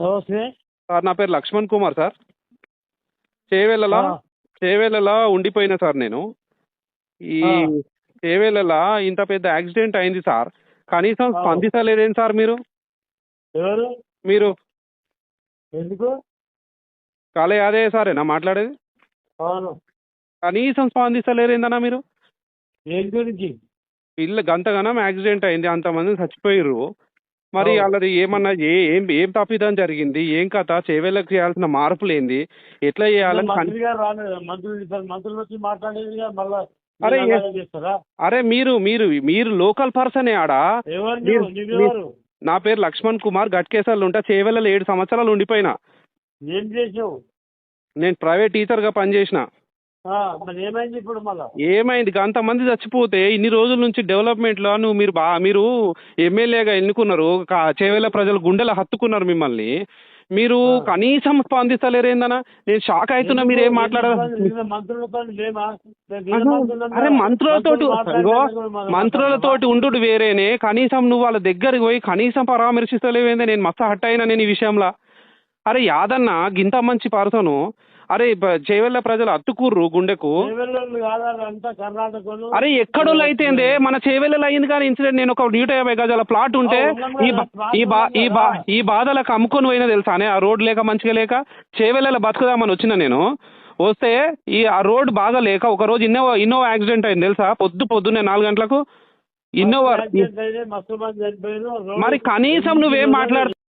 నమస్తే. సార్ నా పేరు లక్ష్మణ్ కుమార్ సార్. చేవేళ్ళలా చేవేళ్ళలా ఉండిపోయినా సార్ నేను. ఈ. చేవేళ్ళలా ఇంత పెద్ద యాక్సిడెంట్ అయింది సార్. కనీసం. స్పందించలేదేం సార్ మీరు? ఎవరు? మీరు? ఎందుకు? కాలే అదే సారేనా మాట్లాడేది? అవును. కనీసం స్పందిస్తలేరేందన్నా మీరు? దేని గురించి? ఇల్లు గంతగానం యాక్సిడెంట్ అయింది అంతమంది చచ్చిపోయిర్రు. మరి. వాళ్ళది ఏమన్నా ఏ ఏం ఏం తప్పిదం జరిగింది? ఏం కథ? చేవేళ్ళకి చేయాల్సిన మార్పులు ఏంది ఎట్లా చేయాలని కన్- మంత్రి గారు రాలేదు. మంత్రులు ఇద్దరు మంత్రులు వచ్చి మాట్లాడేది మళ్ళా అరే, అరే మీరు మీరు మీరు లోకల్ పర్సనే ఆడా? నా పేరు లక్ష్మణ్ కుమార్ గట్కేసర్లు ఉంటా. చేవెళ్ళలో ఏడు సంవత్సరాలు ఉండిపోయినా. ఏం చేసావు? నేను ప్రైవేట్ టీచర్గా పనిచేసిన. ఏమైంది అంతమంది చచ్చిపోతే ఇన్ని రోజుల నుంచి డెవలప్మెంట్లో నువ్వు మీరు బా మీరు ఎమ్మెల్యేగా ఎన్నుకున్నారు చేవేళ్ళ ప్రజలు గుండెలు హత్తుకున్నారు మిమ్మల్ని. మీరు. కనీసం స్పందిస్తలేరేందనా నేను షాక్ అవుతున్నా మీరు ఏం మాట్లాడారు? మంత్రులతో మంత్రులంతా- అరే మంత్రులతోటి మంత్రులు మాట్లాడితే ఇగో కూడా మనం మంత్రులతోటి ఉండు వేరేనే. కనీసం నువ్వు వాళ్ళ దగ్గరికి పోయి కనీసం పరామర్శిస్తలేవేందే? నేను మస్తు హట్ అయినా నేను ఈ విషయంలో. అరే యాదన్న గింత మంచి పర్సను అరే చేవెళ్ళ ప్రజలు అత్తుకుర్రు గుండెకు. అరే ఎక్కడోళ్ళు అయితేందే మన చేవెళ్ళలో అయింది కానీ ఇన్సిడెంట్ నేను ఒక నూట యాభై గజాల ప్లాట్ ఉంటే ఈ బా- ఈ బా ఈ బా ఉన్నాం కదా. ఈ బాధలకు అమ్ముకొని పోయినా తెలుసానే? ఆ రోడ్ లేక మంచిగా లేక చేవెళ్ళలో బతుకుదామని వచ్చిన నేను. వస్తే ఈ ఆ రోడ్ బాగా లేక ఒక రోజు ఇన్నోవా ఇన్నోవా యాక్సిడెంట్ అయింది తెలుసా? పొద్దు పొద్దున్నే నాలుగు గంటలకు ఇన్నోవా మరి కనీసం నువ్వేం మాట్లాడు